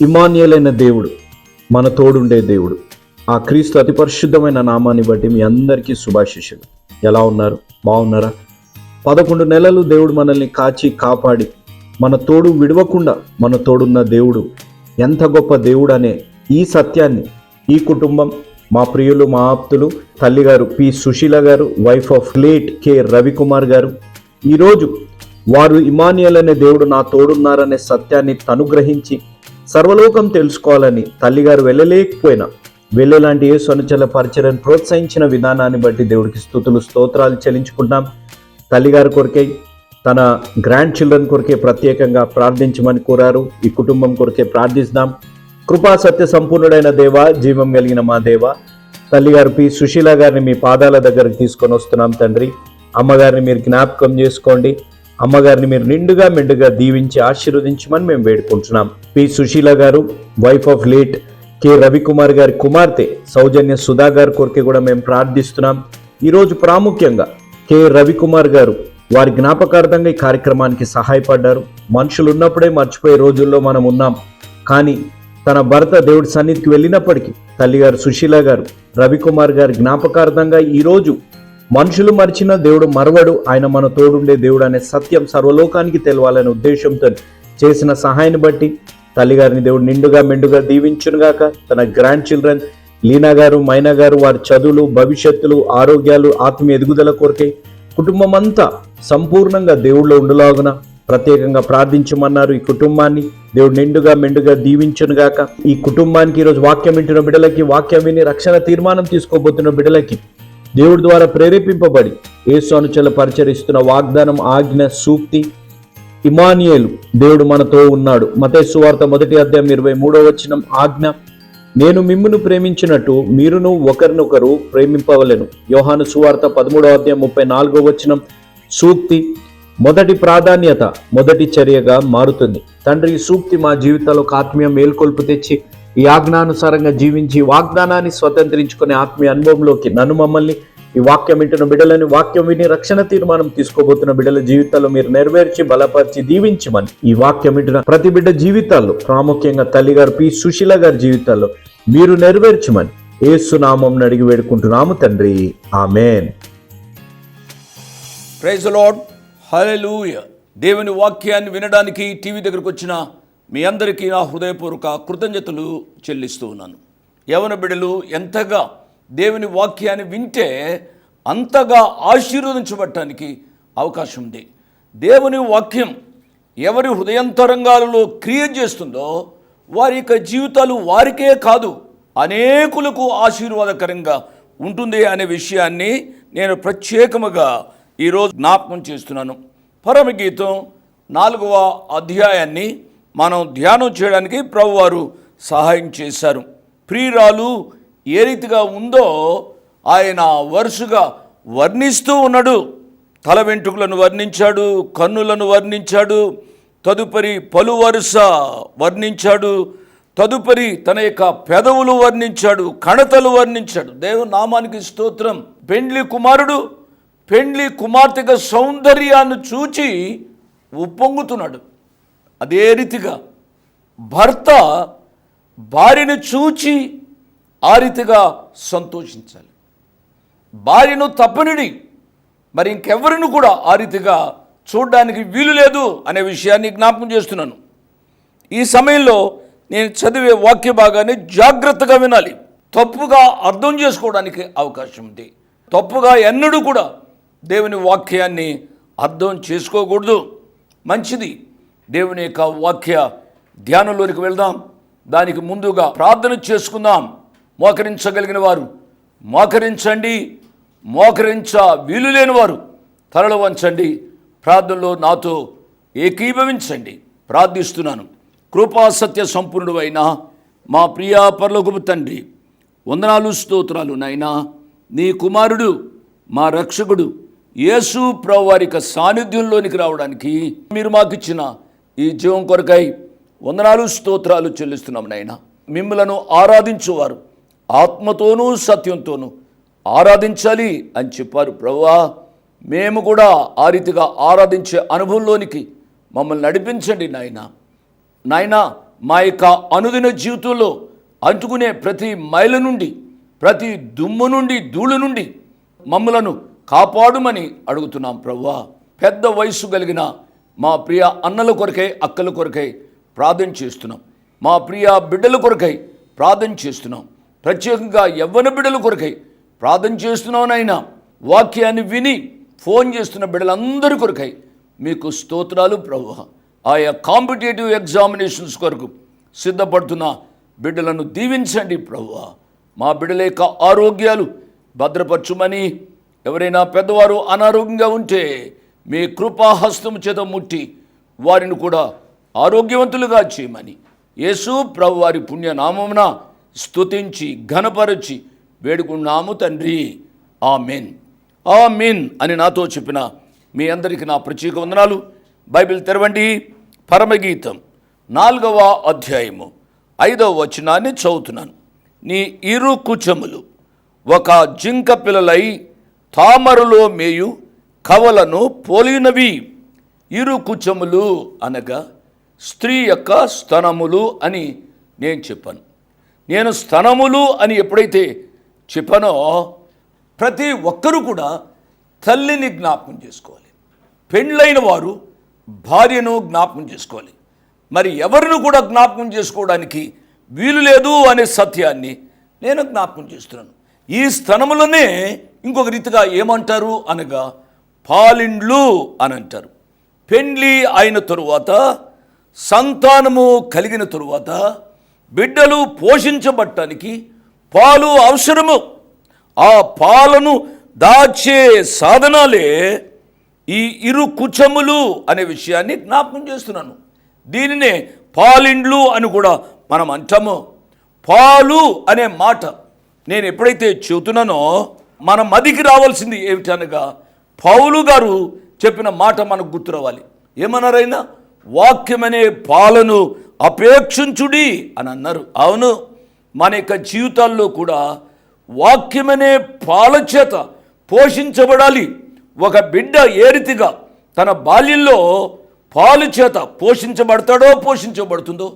ఇమాన్యులైన దేవుడు మన తోడుండే దేవుడు. ఆ క్రీస్తు అతి పరిశుద్ధమైన నామాన్ని బట్టి మీ అందరికీ శుభాశిషులు ఎలా ఉన్నారు? బాగున్నారా? పదకొండు నెలలు దేవుడు మనల్ని కాచి కాపాడి మన తోడు విడవకుండా మన తోడున్న దేవుడు ఎంత గొప్ప దేవుడు అనే ఈ సత్యాన్ని ఈ కుటుంబం మా ప్రియులు మా ఆప్తులు తల్లిగారు P. Susheela garu wife of late K. Ravikumar garu ఈరోజు వారు ఇమానియల్ అనే దేవుడు నా తోడున్నారనే సత్యాన్ని తనుగ్రహించి సర్వలోకం తెలుసుకోవాలని తల్లిగారు వెళ్ళలేకపోయినా వెళ్ళేలాంటి ఏ సనుచల పరిచయను ప్రోత్సహించిన విధానాన్ని బట్టి దేవుడికి స్థుతులు స్తోత్రాలు చెల్లించుకుంటాం తల్లిగారి కొరకై తన గ్రాండ్ చిల్డ్రన్ కొరకే ప్రత్యేకంగా ప్రార్థించమని కోరారు. ఈ కుటుంబం కొరకే ప్రార్థిస్తాం కృపా సత్య సంపూర్ణుడైన దేవ జీవం కలిగిన మా దేవ తల్లిగారు పి. సుశీల గారిని మీ పాదాల దగ్గరకు తీసుకొని వస్తున్నాం తండ్రి. అమ్మగారిని మీరు జ్ఞాపకం చేసుకోండి. అమ్మగారిని మీరు నిండుగా మెండుగా దీవించి ఆశీర్వదించమని మేము వేడుకుంటున్నాం. P. Susheela garu wife of late K. Ravikumar గారి కుమార్తె సౌజన్య సుధా గారి కొరకే కూడా మేము ప్రార్థిస్తున్నాం. ఈరోజు ప్రాముఖ్యంగా కె. రవికుమార్ గారు వారి జ్ఞాపకార్థంగా ఈ కార్యక్రమానికి సహాయపడ్డారు. మనుషులు ఉన్నప్పుడే మర్చిపోయే రోజుల్లో మనం ఉన్నాం. కానీ తన భర్త దేవుడి సన్నిధికి వెళ్ళినప్పటికీ తల్లిగారు సుశీల గారు రవికుమార్ గారి జ్ఞాపకార్థంగా ఈరోజు మనుషులు మరిచిన దేవుడు మరవడు. ఆయన మన తోడుండే దేవుడు అనే సత్యం సర్వలోకానికి తెలవాలనే ఉద్దేశంతో చేసిన సహాయాన్ని బట్టి తల్లిగారిని దేవుడు నిండుగా మెండుగా దీవించునుగాక. తన గ్రాండ్ చిల్డ్రన్ లీనా గారు మైనా గారు వారి చదువులు భవిష్యత్తులు ఆరోగ్యాలు ఆత్మీయ ఎదుగుదల కొరకై కుటుంబం అంతా సంపూర్ణంగా దేవుళ్ళో ఉండులాగున ప్రత్యేకంగా ప్రార్థించమన్నారు. ఈ కుటుంబాన్ని దేవుడు నిండుగా మెండుగా దీవించునుగాక. ఈ కుటుంబానికి ఈరోజు వాక్యం వింటున్న బిడ్డలకి వాక్యం విని రక్షణ తీర్మానం తీసుకోబోతున్న బిడ్డలకి దేవుడి ద్వారా ప్రేరేపింపబడి యేసు అనుచల పరిచరిస్తున్న వాగ్దానం ఆజ్ఞ సూక్తి ఇమానియేలు దేవుడు మనతో ఉన్నాడు. మతేసు వార్త మొదటి అధ్యాయం ఇరవై మూడో వచనం ఆజ్ఞ నేను మిమ్మును ప్రేమించినట్టు మీరును ఒకరినొకరు ప్రేమింపవలెను. యోహాను సువార్త పదమూడో అధ్యాయం ముప్పై నాలుగో వచనం సూక్తి మొదటి ప్రాధాన్యత మొదటి చర్యగా మారుతుంది. తండ్రి సూక్తి మా జీవితంలో ఆత్మీయం ఆత్మీయ మేల్కొల్పు తెచ్చి ఈ ఆజ్ఞానుసారంగా జీవించి వాగ్దానాన్ని స్వతంత్రించుకునే ఆత్మీయ అనుభవంలోకి నన్ను మమ్మల్ని ఈ వాక్యం వింటున్న బిడ్డలని వాక్యం విని రక్షణ తీర్మానం తీసుకోబోతున్న బిడ్డల జీవితాల్లో మీరు నెరవేర్చి బలపరిచి దీవించమని ఈ వాక్యం వింటున్న ప్రతి బిడ్డ జీవితాల్లో ప్రాముఖ్యంగా తల్లిగారు పి. సుశీల గారి జీవితాల్లో మీరు నెరవేర్చమని ఏసునామం అడిగి వేడుకుంటున్నాము తండ్రి. ఆమెన్. Praise Lord. హల్లెలూయ. దేవుని వాక్యాన్ని వినడానికి టీవీ దగ్గరకు వచ్చిన మీ అందరికీ నా హృదయపూర్వక కృతజ్ఞతలు చెల్లిస్తూ ఉన్నాను. యవన బిడ్డలు ఎంతగా దేవుని వాక్యాన్ని వింటే అంతగా ఆశీర్వదించబడటానికి అవకాశం ఉంది. దేవుని వాక్యం ఎవరి హృదయంతరంగాలలో క్రియ చేస్తుందో వారి యొక్క జీవితాలు వారికే కాదు అనేకులకు ఆశీర్వాదకరంగా ఉంటుంది అనే విషయాన్ని నేను ప్రత్యేకముగా ఈరోజు జ్ఞాపకం చేస్తున్నాను. పరమగీతం నాలుగవ అధ్యాయాన్ని మనం ధ్యానం చేయడానికి ప్రభువారు సహాయం చేశారు. ప్రియురాలు ఏ రీతిగా ఉందో ఆయన వరుసగా వర్ణిస్తూ ఉన్నాడు. తల వెంట్రుకలను వర్ణించాడు కన్నులను వర్ణించాడు తదుపరి పలు వరుస వర్ణించాడు తదుపరి తన యొక్క పెదవులు వర్ణించాడు కణతలు వర్ణించాడు. దేవుని నామానికి స్తోత్రం. పెండ్లి కుమారుడు పెండ్లి కుమార్తెగా సౌందర్యాన్ని చూచి ఉప్పొంగుతున్నాడు. అదే రీతిగా భర్త భార్యను చూచి ఆ రీతిగా సంతోషించాలి. భార్యను తప్పనిడి మరి ఇంకెవరిని కూడా ఆ రీతిగా చూడడానికి వీలు లేదు అనే విషయాన్ని జ్ఞాపకం చేస్తున్నాను. ఈ సమయంలో నేను చదివే వాక్య భాగాన్ని జాగ్రత్తగా వినాలి. తప్పుగా అర్థం చేసుకోవడానికి అవకాశం ఉంది. తప్పుగా ఎన్నడూ కూడా దేవుని వాక్యాన్ని అర్థం చేసుకోకూడదు. మంచిది. దేవుని యొక్క వాక్య ధ్యానంలోనికి వెళ్దాం. దానికి ముందుగా ప్రార్థన చేసుకుందాం. మోకరించగలిగిన వారు మోకరించండి. మోకరించ వీలు లేని వారు తలలు వంచండి. ప్రార్థనలో నాతో ఏకీభవించండి. ప్రార్థిస్తున్నాను. కృపాసత్య సంపూర్ణుడు అయిన మా ప్రియా పర్లోకపు తండ్రి వందనాలు స్తోత్రాలు నాయనా. నీ కుమారుడు మా రక్షకుడు యేసు ప్రవారిక సాన్నిధ్యంలోనికి రావడానికి మీరు మాకు ఇచ్చిన ఈ జీవం కొరకై వందనాలు స్తోత్రాలు చెల్లిస్తున్నాం నాయన. మిమ్మలను ఆరాధించువారు. ఆత్మతోనూ సత్యంతోనూ ఆరాధించాలి అని చెప్పారు ప్రభువా. మేము కూడా ఆ రీతిగా ఆరాధించే అనుభవంలోనికి మమ్మల్ని నడిపించండి నాయనా. నాయనా మా యొక్క అనుదిన జీవితంలో అంటుకునే ప్రతి మైల నుండి ప్రతి దుమ్ము నుండి ధూళి నుండి మమ్మలను కాపాడుమని అడుగుతున్నాం ప్రభువా. పెద్ద వయస్సు కలిగిన మా ప్రియ అన్నల కొరకై అక్కల కొరకై ప్రార్థన చేస్తున్నాం. మా ప్రియ బిడ్డల కొరకై ప్రార్థన చేస్తున్నాం. ప్రత్యేకంగా యవ్వన బిడ్డల కొరకై ప్రార్థన చేస్తున్నానైనా వాక్యాన్ని విని ఫోన్ చేస్తున్న బిడ్డలందరి కొరకై మీకు స్తోత్రాలు ప్రభు ఆయా కాంపిటేటివ్ ఎగ్జామినేషన్స్ కొరకు సిద్ధపడుతున్న బిడ్డలను దీవించండి ప్రభు మా బిడ్డల యొక్క ఆరోగ్యాలు భద్రపరచుమని ఎవరైనా పెద్దవారు అనారోగ్యంగా ఉంటే మీ కృపాహస్తం చేత ముట్టి వారిని కూడా ఆరోగ్యవంతులుగా చేయమని. యేసు ప్రభు వారి పుణ్యనామమున స్తుతించి ఘనపరచి వేడుకున్నాము తండ్రి. ఆ మీన్ ఆ మీన్ అని నాతో చెప్పిన మీ అందరికీ నా ప్రత్యేక వందనాలు. బైబిల్ తెరవండి. పరమగీతం నాలుగవ అధ్యాయము ఐదవ వచనాన్ని చదువుతున్నాను. నీ ఇరు కుచములు ఒక జింక పిల్లలై తామరలో మేయు కవలను పోలినవి ఇరు కుచములు అనగా స్త్రీ యొక్క స్తనములు అని నేను చెప్పాను. నేను స్తనములు అని ఎప్పుడైతే చెప్పానో ప్రతి ఒక్కరూ కూడా తల్లిని జ్ఞాపకం చేసుకోవాలి. పెండ్లైన వారు భార్యను జ్ఞాపకం చేసుకోవాలి. మరి ఎవరిని కూడా జ్ఞాపకం చేసుకోవడానికి వీలు లేదు అనే సత్యాన్ని నేను జ్ఞాపకం చేస్తున్నాను. ఈ స్థనములనే ఇంకొక రీతిగా ఏమంటారు అనగా పాలిండ్లు అని అంటారు. పెండ్లి అయిన తరువాత సంతానము కలిగిన తరువాత బిడ్డలు పోషించబడటానికి పాలు అవసరము. ఆ పాలను దాచే సాధనాలే ఈ ఇరు కుచములు అనే విషయాన్ని జ్ఞాపకం చేస్తున్నాను. దీనినే పాలిండ్లు అని కూడా మనం అంటాము. పాలు అనే మాట నేను ఎప్పుడైతే చెబుతున్నానో మన మదికి రావాల్సింది ఏమిటనగా పౌలు గారు చెప్పిన మాట మనకు గుర్తు రావాలి. ఏమన్నారైనా? వాక్యమనే పాలను అపేక్షించుడి అని అన్నారు. అవును మన యొక్క జీవితాల్లో కూడా వాక్యమనే పాల చేత పోషించబడాలి. ఒక బిడ్డ ఏ రీతిగా తన బాల్యంలో పాలు చేత పోషించబడతాడో పోషించబడుతుందో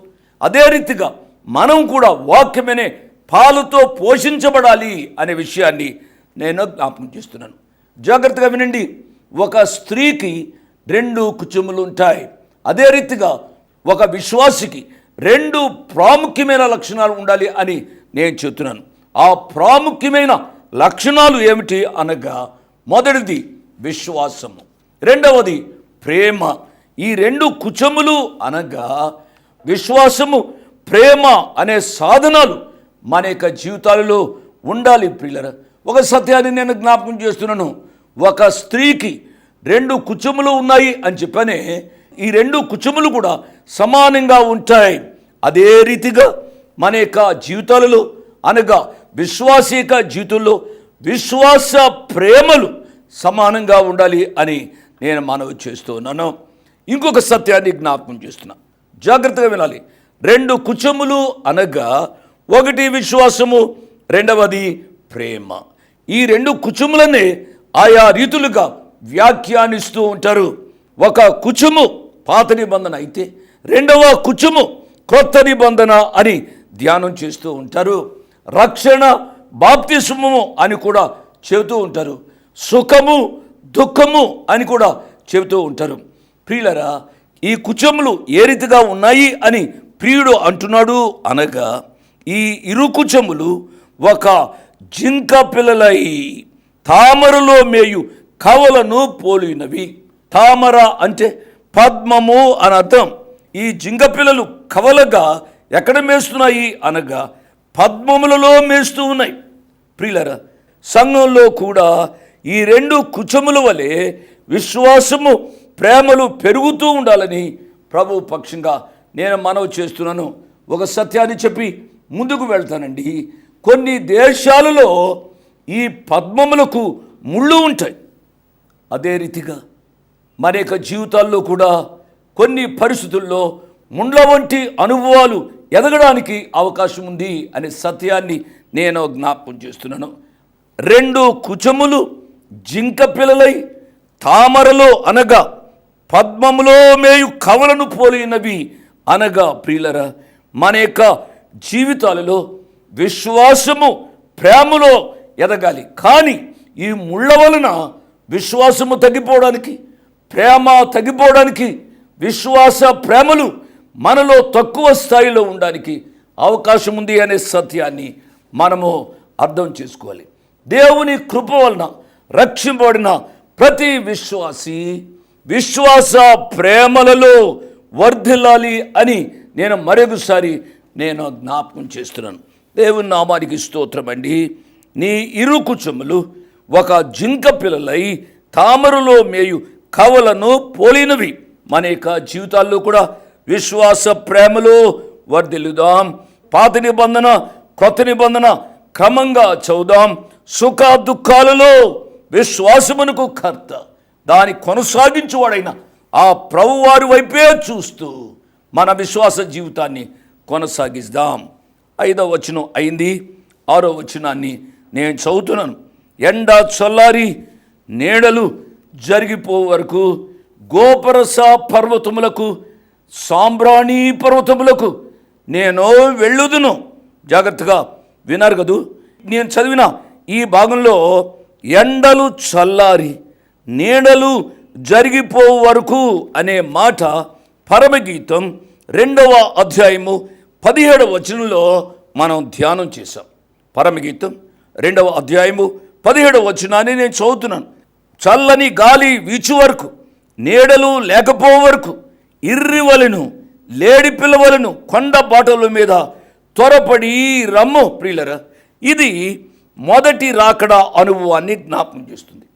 అదే రీతిగా మనం కూడా వాక్యమనే పాలతో పోషించబడాలి అనే విషయాన్ని నేను జ్ఞాపకం చేస్తున్నాను. జాగ్రత్తగా వినండి. ఒక స్త్రీకి రెండు కుచుములు ఉంటాయి అదే రీతిగా ఒక విశ్వాసికి రెండు ప్రాముఖ్యమైన లక్షణాలు ఉండాలి అని నేను చెప్తున్నాను ఆ ప్రాముఖ్యమైన లక్షణాలు ఏమిటి అనగా మొదటిది విశ్వాసము. రెండవది ప్రేమ. ఈ రెండు కుచములు అనగా విశ్వాసము ప్రేమ అనే సాధనాలు మన యొక్క జీవితాలలో ఉండాలి పిల్లల ఒక సత్యాన్ని నేను జ్ఞాపకం చేస్తున్నాను. ఒక స్త్రీకి రెండు కుచములు ఉన్నాయి అని చెప్పనే ఈ రెండు కుచములు కూడా సమానంగా ఉంటాయి. అదే రీతిగా మన యొక్క జీవితాలలో అనగా విశ్వాసిక జీవితంలో విశ్వాస ప్రేమలు సమానంగా ఉండాలి అని నేను మనవి చేస్తున్నాను. ఇంకొక సత్యాన్ని జ్ఞాపకం చేస్తున్నా. జాగ్రత్తగా వినాలి. రెండు కుచములు అనగా ఒకటి విశ్వాసము రెండవది ప్రేమ. ఈ రెండు కుచుములని ఆయా రీతులుగా వ్యాఖ్యానిస్తూ ఉంటారు. ఒక కుచుము పాత నిబంధన అయితే రెండవ కుచుము క్రొత్త నిబంధన అని ధ్యానం చేస్తూ ఉంటారు. రక్షణ బాప్తిసుమము అని కూడా చెబుతూ ఉంటారు. సుఖము దుఃఖము అని కూడా చెబుతూ ఉంటారు. ప్రియులరా ఈ కుచములు ఏ రీతిగా ఉన్నాయి అని ప్రియుడు అంటున్నాడు అనగా ఈ ఇరు కుచములు ఒక జింక పిల్లలై తామరలో మేయు కవలను పోలినవి. తామర అంటే పద్మము అని అర్థం. ఈ జింక పిల్లలు కవలగా ఎక్కడ మేస్తున్నాయి అనగా పద్మములలో మేస్తూ ఉన్నాయి. ప్రియులరా సంఘంలో కూడా ఈ రెండు కుచముల వలె విశ్వాసము ప్రేమలు పెరుగుతూ ఉండాలని ప్రభు పక్షంగా నేను మనవి చేస్తున్నాను. ఒక సత్యాన్ని చెప్పి ముందుకు వెళ్తానండి. కొన్ని దేశాలలో ఈ పద్మములకు ముళ్ళు ఉంటాయి. అదే రీతిగా మన యొక్క జీవితాల్లో కూడా కొన్ని పరిస్థితుల్లో ముండ్ల వంటి అనుభవాలు ఎదగడానికి అవకాశం ఉంది అనే సత్యాన్ని నేను జ్ఞాపకం చేస్తున్నాను. రెండు కుచములు జింక పిల్లలై తామరలో అనగా పద్మములో మేయు కవలను పోలినవి అనగా ప్రియులరా మన యొక్క జీవితాలలో విశ్వాసము ప్రేమలో ఎదగాలి. కానీ ఈ ముళ్ళ వలన విశ్వాసము తగ్గిపోవడానికి ప్రేమ తగ్గిపోవడానికి విశ్వాస ప్రేమలు మనలో తక్కువ స్థాయిలో ఉండడానికి అవకాశం ఉంది అనే సత్యాన్ని మనము అర్థం చేసుకోవాలి. దేవుని కృప వలన రక్షింపబడిన ప్రతి విశ్వాసి విశ్వాస ప్రేమలలో వర్ధిల్లాలి అని నేను మరొకసారి నేను జ్ఞాపకం చేస్తున్నాను. దేవుని నామానికి స్తోత్రమండి. నీ ఇరు కుచములు ఒక జింక పిల్లలై తామరలో మేయు కవలను పోలినవి. మన యొక్క జీవితాల్లో కూడా విశ్వాస ప్రేమలో వర్దిల్లుదాం పాత నిబంధన కొత్త నిబంధన క్రమంగా చదుదాం సుఖ దుఃఖాలలో విశ్వాసమునకు కర్త. దాని కొనసాగించువాడైన ఆ ప్రభువారి వైపే చూస్తూ మన విశ్వాస జీవితాన్ని కొనసాగిద్దాం. ఐదవ వచనం అయింది. ఆరో వచనాన్ని నేను చదువుతున్నాను. ఎండ చల్లారి నీడలు జరిగిపో వరకు గోపరస పర్వతములకు సాంబ్రాణి పర్వతములకు నేను వెళ్ళుదును. జాగ్రత్తగా విన్నారు కదూ? నేను చదివిన ఈ భాగంలో ఎండలు చల్లారి నీడలు జరిగిపో వరకు అనే మాట పరమగీతం రెండవ అధ్యాయము పదిహేడవ వచనంలో మనం ధ్యానం చేశాం. పరమగీతం రెండవ అధ్యాయము పదిహేడవ వచనాన్ని నేను చదువుతున్నాను. చల్లని గాలి వీచు వరకు నీడలు లేకపో వరకు ఇర్రివలను లేడి పిల్లవలను కొండ బాటల మీద త్వరపడి రమ్ము. ప్రియులరా ఇది మొదటి రాకడ అనుభవాన్ని జ్ఞాపం చేస్తుంది.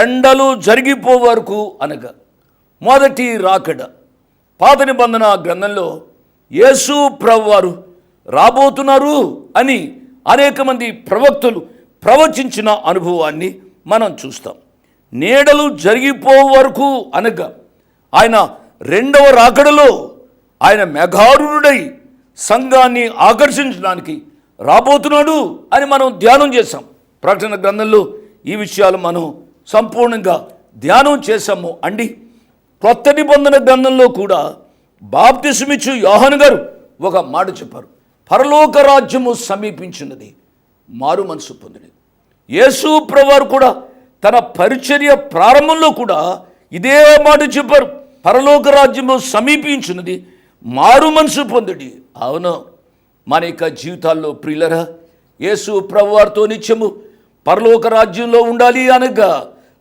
ఎండలు జరిగిపో వరకు అనగా మొదటి రాకడ. పాత నిబంధన గ్రంథంలో యేసు ప్రభువారు రాబోతున్నారు అని అనేక మంది ప్రవక్తలు ప్రవచించిన అనుభవాన్ని మనం చూస్తాం. నీడలు జరిగిపో వరకు అనగా ఆయన రెండవ రాకడలో ఆయన మెఘారుడై సంఘాన్ని ఆకర్షించడానికి రాబోతున్నాడు అని మనం ధ్యానం చేశాం. ప్రకటన గ్రంథంలో ఈ విషయాలు మనం సంపూర్ణంగా ధ్యానం చేశాము అండి. కొత్త నిబంధన గ్రంథంలో కూడా బాప్తిసమిచ్చు యోహన్ గారు. ఒక మాట చెప్పారు. పరలోక రాజ్యము సమీపించినది మారు మనసు పొందినది. యేసు ప్రవారు కూడా తన పరిచర్య ప్రారంభంలో కూడా ఇదే మాట చెప్పారు. పరలోక రాజ్యము సమీపించినది మారు మనసు పొందడి అవును మన యొక్క జీవితాల్లో ప్రియులరా యేసు ప్రభువారితో నిత్యము పరలోక రాజ్యంలో ఉండాలి అనగా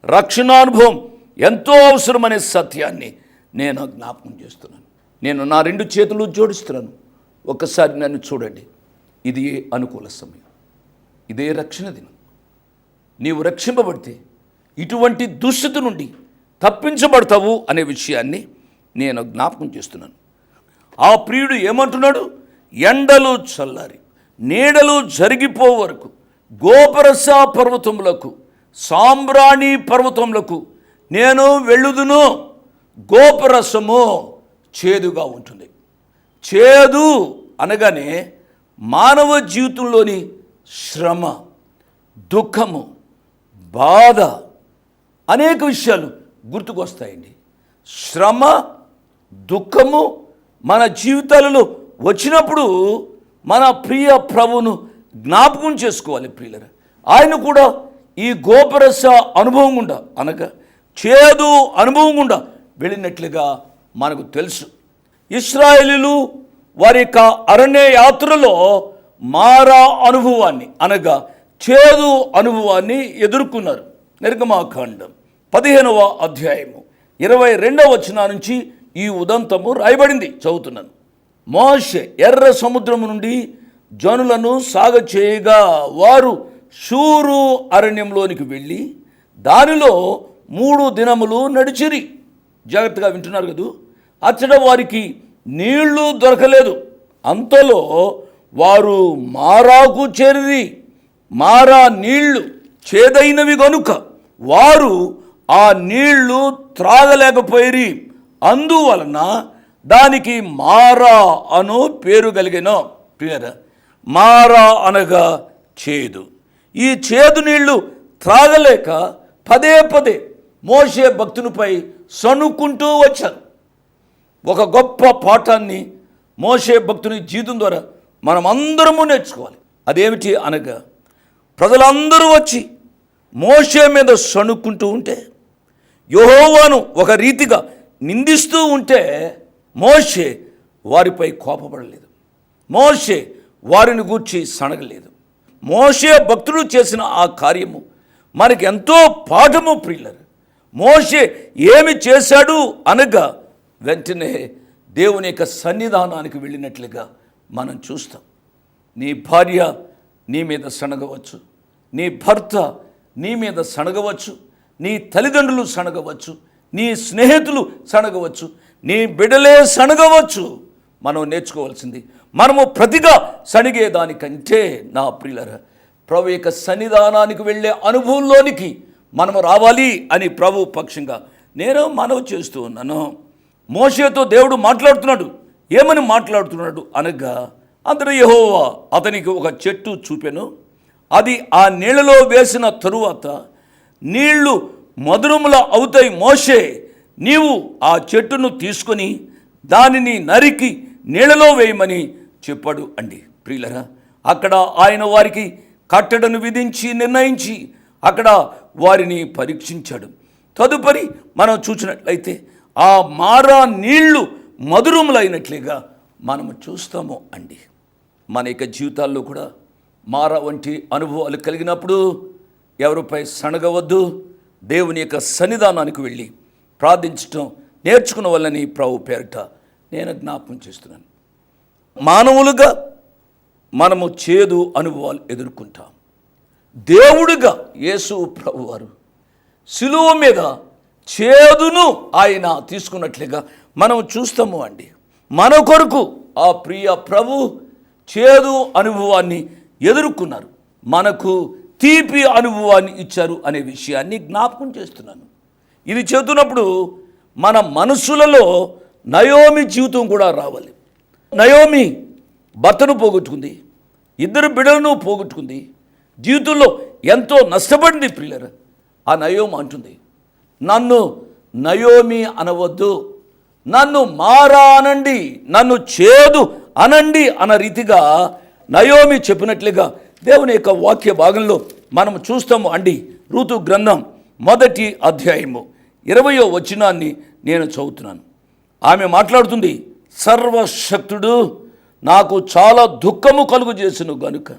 రక్షణానుభవం ఎంతో అవసరమనే సత్యాన్ని నేను జ్ఞాపకం చేస్తున్నాను. నేను నా రెండు చేతులు జోడిస్తున్నాను. ఒక్కసారి నన్ను చూడండి. ఇది అనుకూల సమయం. ఇదే రక్షణ దినం. నీవు రక్షింపబడితే ఇటువంటి దుస్థితి నుండి తప్పించబడతావు అనే విషయాన్ని నేను జ్ఞాపకం చేస్తున్నాను. ఆ ప్రియుడు ఏమంటున్నాడు? ఎండలు చల్లారి నీడలు జరిగిపో వరకు గోపరస పర్వతములకు సాంబ్రాణి పర్వతములకు నేను వెళ్ళుదును. గోపరసము. చేదుగా ఉంటుంది. చేదు అనగానే మానవ జీవితంలోని శ్రమ దుఃఖము బాధ అనేక విషయాలు గుర్తుకొస్తాయండి. శ్రమ దుఃఖము మన జీవితాలలో వచ్చినప్పుడు మన ప్రియ ప్రభువును జ్ఞాపకం చేసుకోవాలి ప్రియులరా. ఆయన కూడా ఈ గోపరస అనుభవం గుండా అనగా చేదు అనుభవం గుండా వెళ్ళినట్లుగా మనకు తెలుసు. ఇస్రాయేలీలు వారి యొక్క అరణ్య యాత్రలో మారా అనుభవాన్ని అనగా చేదు అనుభవాన్ని ఎదుర్కొన్నారు. నిర్గమాకాండం పదిహేనవ అధ్యాయము ఇరవై రెండవ వచనం నుంచి ఈ ఉదంతము రాయబడింది చదువుతున్నాను. మోషే ఎర్ర సముద్రము నుండి జనులను సాగ చేయగా వారు షూరు అరణ్యంలోనికి వెళ్ళి దానిలో మూడు దినములు నడిచిరి. జాగ్రత్తగా వింటున్నారు కదూ? అచ్చట వారికి నీళ్ళు దొరకలేదు. అంతలో వారు మారాకు చేరిది మారా నీళ్ళు చేదైనవి గనుక వారు ఆ నీళ్ళు త్రాగలేకపోయిరి. అందువలన దానికి మారా అను పేరు కలిగిన. ప్రియరా మారా అనగా చేదు. ఈ చేదు నీళ్ళు త్రాగలేక పదే పదే మోసే భక్తునిపై సణుక్కుంటూ వచ్చారు. ఒక గొప్ప పాఠాన్ని మోసే భక్తుని జీవితం ద్వారా మనం అందరము నేర్చుకోవాలి. అదేమిటి అనగా ప్రజలందరూ వచ్చి మోసే మీద సణుక్కుంటూ ఉంటే యెహోవాను ఒక రీతిగా నిందిస్తూ ఉంటే మోషే వారిపై కోపపడలేదు. మోషే వారిని గూర్చి సనగలేదు మోషే భక్తుడు చేసిన ఆ కార్యము మనకి ఎంతో పాఠము ప్రియులరు. మోషే ఏమి చేశాడు అనగా వెంటనే దేవుని యొక్క సన్నిధానానికి వెళ్ళినట్లుగా మనం చూస్తాం. నీ భార్య నీ మీద సనగవచ్చు నీ భర్త నీ మీద సణగవచ్చు. నీ తల్లిదండ్రులు సణగవచ్చు. నీ స్నేహితులు సనగవచ్చు నీ బిడలే సనగవచ్చు మనం నేర్చుకోవాల్సింది మనము ప్రతిగా సణిగేదానికంటే నా ప్రియులర ప్రభు యొక్క సన్నిధానానికి వెళ్ళే అనుభవంలోనికి మనము రావాలి అని ప్రభు పక్షంగా నేను మనవి చేస్తూ ఉన్నాను. మోషేతో దేవుడు మాట్లాడుతున్నాడు. ఏమని మాట్లాడుతున్నాడు అనగా అందరూ యెహోవా అతనికి ఒక చెట్టు చూపెను. అది ఆ నీళ్ళలో వేసిన తరువాత నీళ్ళు మధురముల అవుతాయి మోషే. నీవు ఆ చెట్టును తీసుకొని దానిని నరికి నీళ్ళలో వేయమని చెప్పాడు అండి. ప్రియులరా అక్కడ ఆయన వారికి కట్టడను విధించి నిర్ణయించి అక్కడ వారిని పరీక్షించాడు. తదుపరి మనం చూసినట్లయితే ఆ మారా నీళ్ళు మధురములైనట్లుగా మనము చూస్తాము అండి. మన యొక్క జీవితాల్లో కూడా మారా వంటి అనుభవాలు కలిగినప్పుడు ఎవరిపై సణగవద్దు. దేవుని యొక్క సన్నిధానానికి వెళ్ళి ప్రార్థించటం నేర్చుకున్న వల్లని ప్రభు పేరిట నేను జ్ఞాపకం చేస్తున్నాను. మానవులుగా మనము చేదు అనుభవాలు ఎదుర్కొంటాం. దేవుడుగా యేసు ప్రభు వారు శిలువ మీద చేదును ఆయన తీసుకున్నట్లుగా మనం చూస్తాము అండి. మన కొరకు ఆ ప్రియ ప్రభు చేదు అనుభవాన్ని ఎదుర్కొన్నారు. మనకు తీపి అనుభవాన్ని ఇచ్చారు అనే విషయాన్ని జ్ఞాపకం చేస్తున్నాను. ఇది చెబుతున్నప్పుడు మన మనసులలో నయోమి జీవితం కూడా రావాలి. నయోమి భర్తను పోగొట్టుకుంది. ఇద్దరు బిడలను పోగొట్టుకుంది. జీవితంలో ఎంతో నష్టపడింది ప్రియులర. ఆ నయోమి అంటుంది నన్ను నయోమి అనవద్దు నన్ను మారా అనండి నన్ను చేదు అనండి అన్న రీతిగా నయోమి చెప్పినట్లుగా దేవుని యొక్క వాక్య భాగంలో మనం చూస్తాము అండి. ఋతు గ్రంథం మొదటి అధ్యాయము ఇరవయో వచనాన్ని నేను చదువుతున్నాను. ఆమె మాట్లాడుతుంది సర్వశక్తుడు నాకు చాలా దుఃఖము కలుగు చేసిన గనుక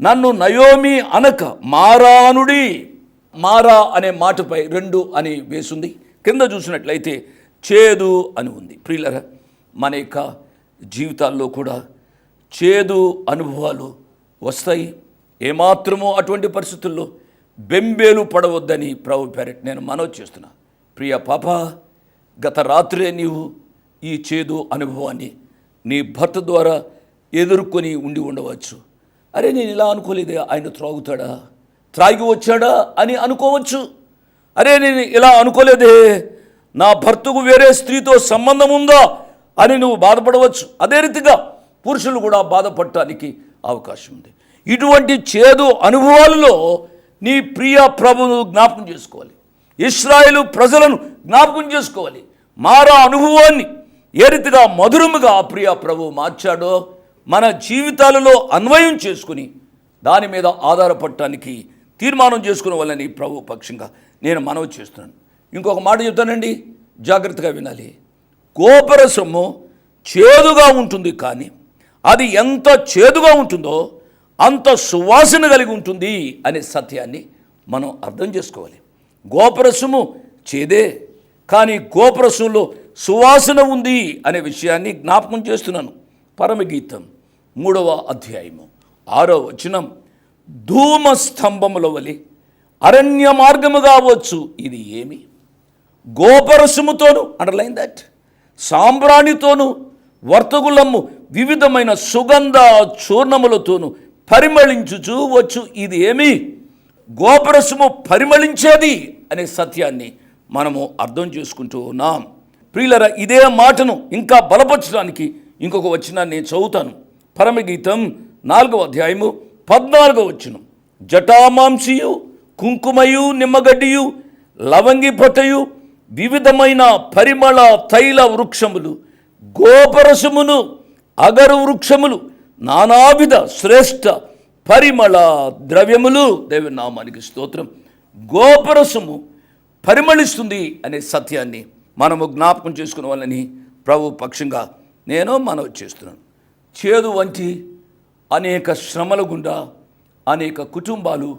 నన్ను నయోమి అనక మారానుడి. మారా అనే మాటపై రెండు అని వేసింది. కింద చూసినట్లయితే చేదు అని ఉంది. ప్రియులరా మన యొక్క జీవితాల్లో కూడా చేదు అనుభవాలు వస్తాయి. ఏమాత్రమో అటువంటి పరిస్థితుల్లో బెంబేలు పడవద్దని ప్రభు పేరట్ నేను మనవి చేస్తున్నా. ప్రియ పాప గత రాత్రే నీవు ఈ చేదు అనుభవాన్ని నీ భర్త ద్వారా ఎదుర్కొని ఉండి ఉండవచ్చు. అరే నేను ఇలా అనుకోలేదే. ఆయన త్రాగుతాడా? త్రాగి వచ్చాడా అని అనుకోవచ్చు. అరే నేను ఇలా అనుకోలేదే. నా భర్తకు వేరే స్త్రీతో సంబంధం ఉందా అని నువ్వు బాధపడవచ్చు. అదే రీతిగా పురుషులు కూడా బాధపడటానికి అవకాశం ఉంది. ఇటువంటి చేదు అనుభవాలలో నీ ప్రియ ప్రభును జ్ఞాపకం చేసుకోవాలి. ఇస్రాయేలు ప్రజలను జ్ఞాపకం చేసుకోవాలి. మారా అనుభవాన్ని ఏ రీతిగా మధురముగా ఆ ప్రియ ప్రభు మార్చాడో మన జీవితాలలో అన్వయం చేసుకుని దాని మీద ఆధారపడటానికి తీర్మానం చేసుకునే వాళ్ళని ప్రభు పక్షంగా నేను మనవి చేస్తున్నాను. ఇంకొక మాట చెప్తానండి జాగ్రత్తగా వినాలి. గోపరసము చేదుగా ఉంటుంది కానీ అది ఎంత చేదుగా ఉంటుందో అంత సువాసన కలిగి ఉంటుంది అనే సత్యాన్ని మనం అర్థం చేసుకోవాలి. గోపరసము చేదే కానీ గోపరసంలో సువాసన ఉంది అనే విషయాన్ని జ్ఞాపకం చేస్తున్నాను. పరమగీతం మూడవ అధ్యాయము. ఆరో వచనం ధూమ స్తంభముల వలె అరణ్య మార్గము కావచ్చు. ఇది ఏమి? గోపరసముతోను అండర్లైన్ దట్ సాంబ్రాణితోను వర్తకులము వివిధమైన సుగంధ చూర్ణములతోను పరిమళించుచు వచ్చు. ఇది ఏమి? గోపరసము పరిమళించేది అనే సత్యాన్ని మనము అర్థం చేసుకుంటూ ఉన్నాం. ప్రియులరా ఇదే మాటను ఇంకా బలపరచడానికి ఇంకొక వచనాన్ని నేను చదువుతాను. పరమగీతం నాలుగవ అధ్యాయము పద్నాలుగవ వచనం. జటామాంసియు కుంకుమయు నిమ్మగడ్డియు లవంగి పొట్టయు వివిధమైన పరిమళ తైల వృక్షములు గోపరసమును అగరు వృక్షములు నానావిధ శ్రేష్ఠ పరిమళ ద్రవ్యములు. దేవి నామానికి స్తోత్రం. గోపరసము పరిమళిస్తుంది అనే సత్యాన్ని మనము జ్ఞాపకం చేసుకునే వాళ్ళని ప్రభు పక్షంగా నేను మనవి చేస్తున్నాను. చేదు వంటి అనేక శ్రమల గుండా అనేక కుటుంబాలు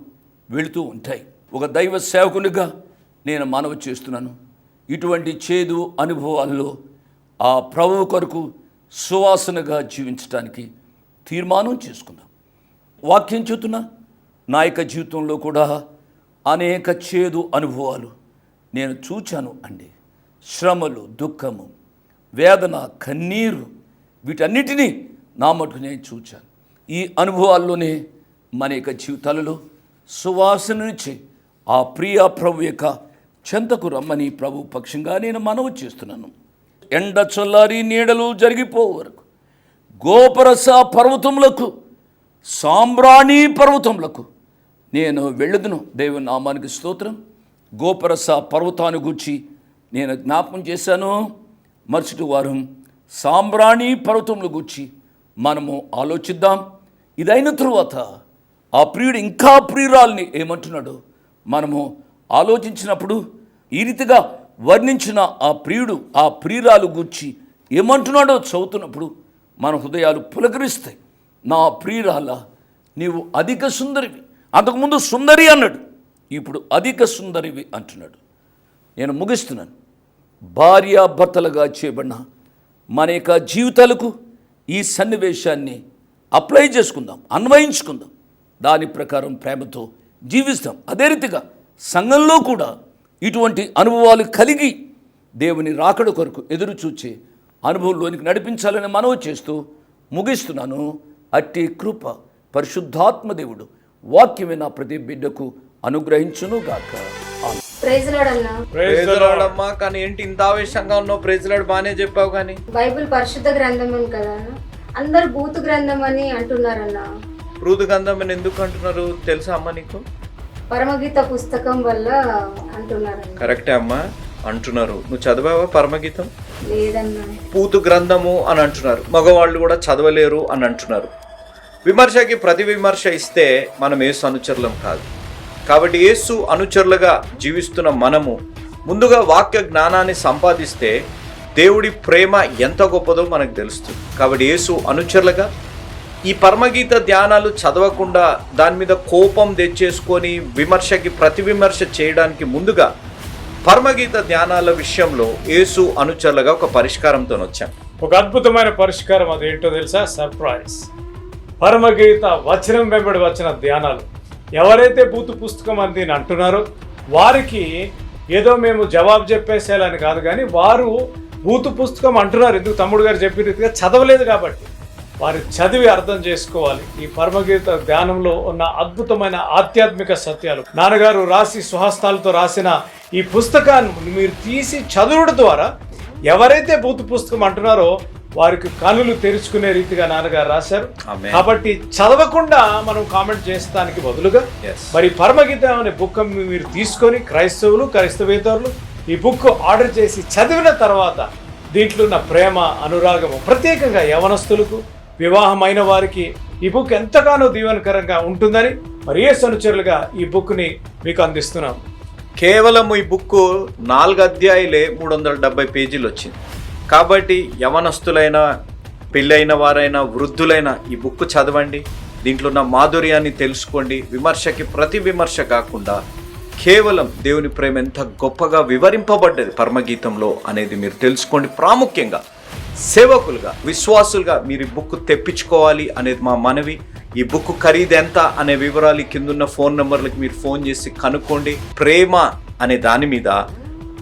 వెళుతూ ఉంటాయి. ఒక దైవ సేవకునిగా నేను మనవి చేస్తున్నాను. ఇటువంటి చేదు అనుభవాల్లో ఆ ప్రభువు కొరకు సువాసనగా జీవించడానికి తీర్మానం చేసుకుందాం. వాక్యం చెబుతున్న నాయక జీవితంలో కూడా అనేక చేదు అనుభవాలు నేను చూచాను అండి. శ్రమలు దుఃఖము వేదన కన్నీరు వీటన్నిటినీ నా మటుకు నేను చూచాను. ఈ అనుభవాల్లోనే మన యొక్క జీవితాలలో సువాసన నుంచి ఆ ప్రియ ప్రభు యొక్క చెంతకు రమ్మని ప్రభు పక్షంగా నేను మనవి చేస్తున్నాను. ఎండ చల్లారి నీడలు జరిగిపో వరకు గోపరస పర్వతములకు సాంబ్రాణి పర్వతములకు నేను వెళ్ళదును. దేవుని నామానికి స్తోత్రం. గోపరస పర్వతాన్ని గూర్చి నేను జ్ఞాపకం చేశాను. మరుసటి వారం సాంబ్రాణి పర్వతముల గూర్చి మనము ఆలోచిద్దాం. ఇదైన తరువాత ఆ ప్రియుడు ఇంకా ప్రియురాల్ని ఏమంటున్నాడు? మనము ఆలోచించినప్పుడు ఈ రీతిగా వర్ణించిన ఆ ప్రియుడు ఆ ప్రియురాలు గూర్చి ఏమంటున్నాడో చదువుతున్నప్పుడు మన హృదయాలు పులకరిస్తాయి. నా ప్రియురాల నీవు అధిక సుందరివి. అంతకుముందు సుందరి అన్నాడు ఇప్పుడు అధిక సుందరివి అంటున్నాడు. నేను ముగిస్తున్నాను. భార్యాభర్తలుగా చేయబడిన మన యొక్క జీవితాలకు ఈ సన్నివేశాన్ని అప్లై చేసుకుందాం అన్వయించుకుందాం. దాని ప్రకారం ప్రేమతో జీవిస్తాం. అదే రీతిగా సంఘంలో కూడా ఇటువంటి అనుభవాలు కలిగి దేవుని రాకడ కొరకు ఎదురు చూచి అనుభవంలోనికి నడిపించాలని మనవి చేస్తూ ముగిస్తున్నాను. అట్టి కృప పరిశుద్ధాత్మ దేవుడు వాక్యమైన ప్రతి బిడ్డకు అనుగ్రహించును గాక ప్రైజ్ అమ్మా కానీ ఏంటి ఇంత ఆవేశంగా ఉన్నావు? ప్రైజ్ లార్డ్ బాగానే చెప్పావు కానీ. బైబిల్ పరిశుద్ధ గ్రంథం అని కదా? అందరు బూతు గ్రంథం అని అంటున్నారన్న. మృదు గంధం అని ఎందుకు అంటున్నారు? తెలుసా అమ్మా నీకు? పరమగీత పుస్తకం వల్ల అంటున్నారన్న. కరెక్టే అమ్మా అంటున్నారు. నువ్వు చదివావా పరమగీతం? లేదన్న. పూతు గ్రంథము అని అంటున్నారు. మగవాళ్ళు కూడా చదవలేరు అని అంటున్నారు. విమర్శకి ప్రతి విమర్శ ఇస్తే మనం యేసు అనుచరులం కాదు. కాబట్టి యేసు అనుచరులుగా జీవిస్తున్న మనము ముందుగా వాక్య జ్ఞానాన్ని సంపాదిస్తే దేవుడి ప్రేమ ఎంత గొప్పదో మనకు తెలుస్తుంది. కాబట్టి యేసు అనుచరులుగా ఈ పరమగీత ధ్యానాలు చదవకుండా దాని మీద కోపం తెచ్చేసుకొని విమర్శకి ప్రతి విమర్శ చేయడానికి ముందుగా పరమగీత ధ్యానాల విషయంలో యేసు అనుచరులుగా ఒక పరిష్కారంతో వచ్చాం. ఒక అద్భుతమైన పరిష్కారం అది ఏంటో తెలుసా? సర్ప్రైజ్ పరమగీత వచనం వెంబడి వచ్చిన ధ్యానాలు. ఎవరైతే బూతు పుస్తకం అని దీన్ని అంటున్నారో వారికి ఏదో మేము జవాబు చెప్పేసేయాలని కాదు కానీ వారు బూతు పుస్తకం అంటున్నారు. ఎందుకు తమ్ముడు గారు చెప్పిన రీతిగా చదవలేదు కాబట్టి. వారు చదివి అర్థం చేసుకోవాలి. ఈ పరమగీత ధ్యానంలో ఉన్న అద్భుతమైన ఆధ్యాత్మిక సత్యాలు. నాన్నగారు రాసి సుహస్తాలతో రాసిన ఈ పుస్తకాన్ని మీరు తీసి చదువుడు ద్వారా ఎవరైతే బూతు పుస్తకం అంటున్నారో వారికి కనులు తెరుచుకునే రీతిగా నాన్నగారు రాశారు. కాబట్టి చదవకుండా మనం కామెంట్ చేస్తానికి బదులుగా. మరి పరమగీత అనే బుక్ మీరు తీసుకొని క్రైస్తవులు క్రైస్తవేతరులు ఈ బుక్ ఆర్డర్ చేసి చదివిన తర్వాత దీంట్లో ఉన్న ప్రేమ అనురాగము ప్రత్యేకంగా యవనస్తులకు వివాహమైన వారికి ఈ బుక్ ఎంతగానో దీవెనకరంగా ఉంటుందని మరి ఏ అనుచరులుగా ఈ బుక్ని మీకు అందిస్తున్నాం కేవలం ఈ బుక్ నాలుగు అధ్యాయులే మూడు వందల డెబ్బై పేజీలు వచ్చింది కాబట్టి యవనస్తులైన పెళ్ళైన వారైనా వృద్ధులైన ఈ బుక్ చదవండి. దీంట్లో ఉన్న మాధుర్యాన్ని తెలుసుకోండి. విమర్శకి ప్రతి విమర్శ కాకుండా కేవలం దేవుని ప్రేమ ఎంత గొప్పగా వివరింపబడ్డది పరమగీతంలో అనేది మీరు తెలుసుకోండి. ప్రాముఖ్యంగా సేవకులుగా విశ్వాసులుగా మీరు ఈ బుక్ తెప్పించుకోవాలి అనేది మా మనవి. ఈ బుక్ ఖరీదు ఎంత అనే వివరాలు కిందున్న ఫోన్ నెంబర్లకు మీరు ఫోన్ చేసి కనుక్కోండి. ప్రేమ అనే దాని మీద